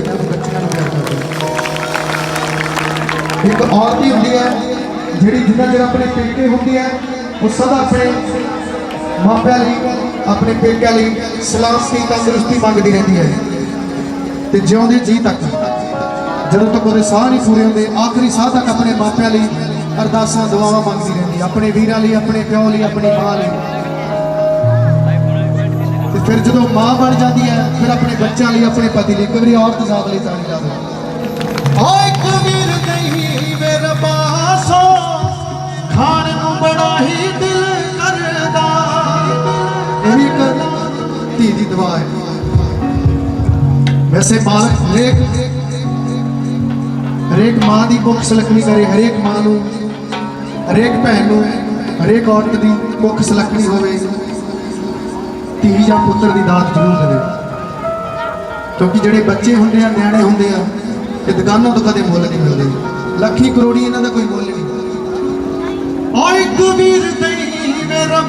ਧੀਆਂ ਨੂੰ ਬੱਚਿਆਂ ਨੂੰ ਪਿਆਰ ਕਰਦੀ ਇੱਕ ਔਰਤ ਹੀ ਹੁੰਦੀ ਹੈ, ਜਿਹੜੀ ਜਿੰਨਾ ਚਿਰ ਆਪਣੇ ਪੇਕੇ ਹੁੰਦੀ ਹੈ, ਉਹ ਸਦਾ ਆਪਣੇ ਮਾਪਿਆਂ ਲਈ, ਆਪਣੇ ਪੇਕਿਆਂ ਲਈ ਸਲਾਮਤੀ, ਤੰਦਰੁਸਤੀ ਮੰਗਦੀ ਰਹਿੰਦੀ ਹੈ। ਤੇ ਜਿਉਂਦੇ ਜੀ ਤੱਕ, ਜਦੋਂ ਤੱਕ ਉਹਦੇ ਸਾਹ ਨਹੀਂ ਪੂਰੇ ਹੁੰਦੇ, ਆਖਰੀ ਸਾਹ ਤੱਕ ਆਪਣੇ ਮਾਪਿਆਂ ਲਈ ਅਰਦਾਸਾਂ, ਦੁਆਵਾਂ ਮੰਗਦੀ ਰਹਿੰਦੀ ਹੈ। ਆਪਣੇ ਵੀਰਾਂ ਲਈ, ਆਪਣੇ ਪਿਓ ਲਈ, ਆਪਣੀ ਮਾਂ ਲਈ। ਜਦੋਂ ਮਾਂ ਬਣ ਜਾਂਦੀ ਹੈ ਫਿਰ ਆਪਣੇ ਬੱਚਿਆਂ ਲਈ ਆਪਣੇ ਪਤੀ ਲਈ ਕਈ ਵਾਰੀ ਔਰਤ ਜ਼ਾਤ ਲਈ ਤਾਲੀ ਲਾ ਦਿੰਦੀ ਓਏ ਕਬੀਰ ਨਹੀਂ ਮੇਰੇ ਬਾਸੋ ਖਾਣ ਨੂੰ ਬੜਾ ਹੀ ਦਿਲ ਕਰਦਾ। ਇਹ ਵੀ ਇੱਕ ਧੀ ਦੀ ਦੁਆ ਹੈ। ਵੈਸੇ ਮਾਲਕ ਹਰੇਕ ਹਰੇਕ ਮਾਂ ਦੀ ਮੁੱਖ ਸੁਲੱਖਣੀ ਕਰੇ ਹਰੇਕ ਮਾਂ ਨੂੰ ਹਰੇਕ ਭੈਣ ਨੂੰ ਹਰੇਕ ਔਰਤ ਦੀ ਮੁੱਖ ਸੁਲੱਖਣੀ ਹੋਵੇ। ਧੀ ਜਾਂ ਪੁੱਤਰ ਦੀ ਦਾਤ ਜ਼ਰੂਰ ਦੇਵੇ। ਕਿਉਂਕਿ ਜਿਹੜੇ ਬੱਚੇ ਹੁੰਦੇ ਆ, ਨਿਆਣੇ ਹੁੰਦੇ ਆ, ਇਹ ਦੁਕਾਨਾਂ ਤੋਂ ਕਦੇ ਮੁੱਲ ਨਹੀਂ ਮਿਲਦੇ। ਲੱਖੀ ਕਰੋੜੀ ਇਹਨਾਂ ਦਾ ਕੋਈ ਮੁੱਲ ਨਹੀਂ। ਓਏ ਕਬੀਰ ਨਹੀਂ ਮੇਰੇ